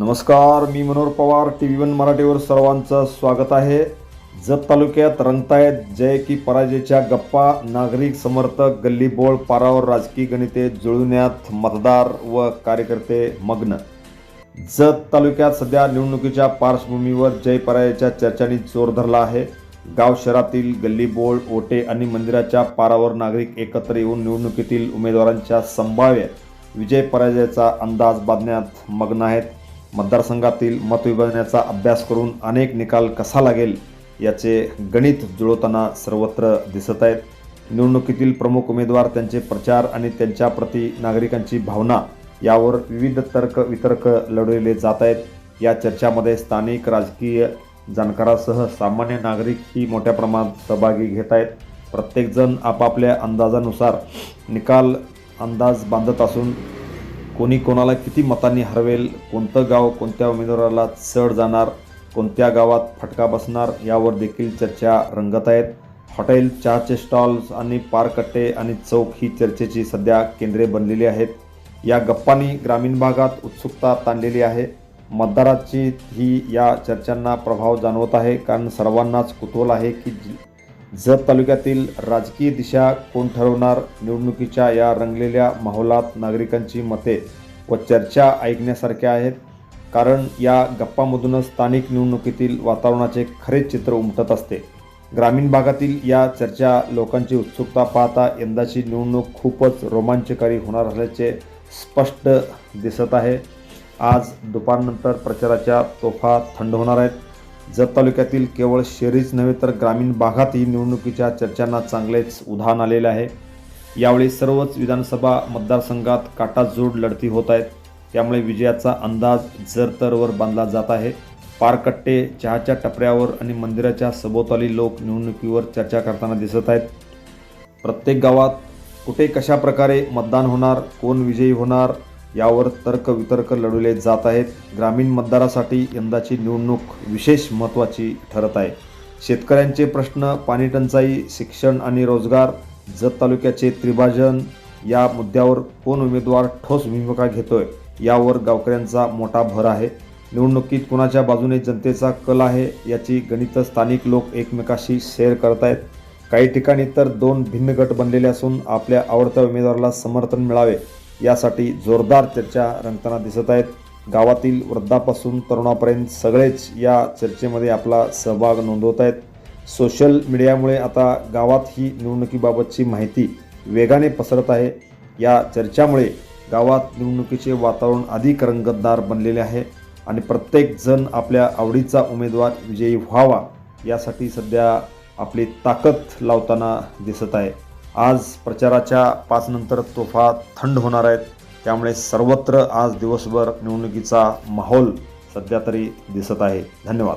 नमस्कार मी Manohar Pawar T V one मराठीवर सर्वांचं स्वागत आहे. जत तालुक्यात रंगतायत जय की पराजयच्या गप्पा. नागरिक समर्थक गल्लीबोळ पारावर राजकीय गणिते जुळवण्यात मतदार व कार्यकर्ते मग्न. जत तालुक्यात सध्या निवडणुकीच्या पार्श्वभूमीवर जय पराजयाच्या चर्चांनी जोर धरला आहे. गाव शहरातील गल्लीबोळ ओटे आणि मंदिराच्या पारावर नागरिक एकत्र येऊन निवडणुकीतील उमेदवारांच्या संभाव्य विजय पराजयाचा अंदाज बांधण्यात मग्न आहेत. मतदारसंघातील मतविभाजनाचा अभ्यास करून अनेक निकाल कसा लागेल याचे गणित जुळवताना सर्वत्र दिसत आहेत. निवडणुकीतील प्रमुख उमेदवार त्यांचे प्रचार आणि त्यांच्याप्रती नागरिकांची भावना यावर विविध तर्क वितर्क लढवले जात आहेत. या चर्चामध्ये स्थानिक राजकीय जाणकारासह सामान्य नागरिकही मोठ्या प्रमाणात सहभागी घेत आहेत. प्रत्येकजण आपापल्या अंदाजानुसार निकाल अंदाज बांधत असून कोणी कोणाला किती मतांनी हरवेल कोणतं गाव कोणत्या उमेदवाराला चढ जाणार कोणत्या गावात फटका बसणार यावर देखील चर्चा रंगत आहेत. हॉटेल चहाचे स्टॉल्स आणि पारकट्टे आणि चौक ही चर्चेची सध्या केंद्रे बनलेली आहेत. या गप्पांनी ग्रामीण भागात उत्सुकता ताणलेली आहे. मतदाराची ही या चर्चांना प्रभाव जाणवत आहे. कारण सर्वांनाच कुतूहल आहे की जत तालुक्यातील राजकीय दिशा कोण ठरवणार? निवडणुकीच्या या रंगलेल्या माहोलात नागरिकांची मते व चर्चा ऐकण्यासारख्या आहेत. कारण या गप्पामधूनच स्थानिक निवडणुकीतील वातावरणाचे खरे चित्र उमटत असते. ग्रामीण भागातील या चर्चा लोकांची उत्सुकता पाहता यंदाची निवडणूक खूपच रोमांचकारी होणार असल्याचे स्पष्ट दिसत आहे. आज दुपारनंतर प्रचाराच्या तोफा थंड होणार आहेत. जत तालुक्यातील केवळ शहरीच नव्हे तर ग्रामीण भागातही निवडणुकीच्या चर्चांना चांगलेच उधाण आलेले आहे. यावेळी सर्वच विधानसभा मतदारसंघात काटाजोड लढती होत आहेत. त्यामुळे विजयाचा अंदाज जरतरवर बांधला जात आहे. पारकट्टे चहाच्या टपऱ्यावर आणि मंदिराच्या सभोवताली लोक निवडणुकीवर चर्चा करताना दिसत आहेत. प्रत्येक गावात कुठे कशा प्रकारे मतदान होणार कोण विजयी होणार यावर तर्क वितर्क लढवले जात आहेत. ग्रामीण मतदारासाठी यंदाची निवडणूक विशेष महत्त्वाची ठरत आहे. शेतकऱ्यांचे प्रश्न पाणीटंचाई शिक्षण आणि रोजगार जत तालुक्याचे त्रिभाजन या मुद्द्यावर कोण उमेदवार ठोस भूमिका घेतोय यावर गावकऱ्यांचा मोठा भर आहे. निवडणुकीत कुणाच्या बाजूने जनतेचा कल आहे याची गणितं स्थानिक लोक एकमेकाशी शेअर करत आहेत. काही ठिकाणी तर दोन भिन्न गट बनलेले असून आपल्या आवडत्या उमेदवाराला समर्थन मिळावे. यासाठी जोरदार चर्चा रंगताना दिसत आहेत. गावातील वृद्धापासून तरुणापर्यंत सगळेच या चर्चेमध्ये आपला सहभाग नोंदवत आहेत. सोशल मीडियामुळे आता गावात ही निवडणुकीबाबतची माहिती वेगाने पसरत आहे. या चर्चामुळे गावात निवडणुकीचे वातावरण अधिक रंगतदार बनलेले आहे आणि प्रत्येक जण आपल्या आवडीचा उमेदवार विजयी व्हावा यासाठी सध्या आपली ताकद लावताना दिसत आहे. आज प्रचाराच्या पाच नंतर तोफा थंड होणार आहेत. त्यामुळे सर्वत्र आज दिवसभर निवडणुकीचा माहोल सध्या तरी दिसत आहे. धन्यवाद.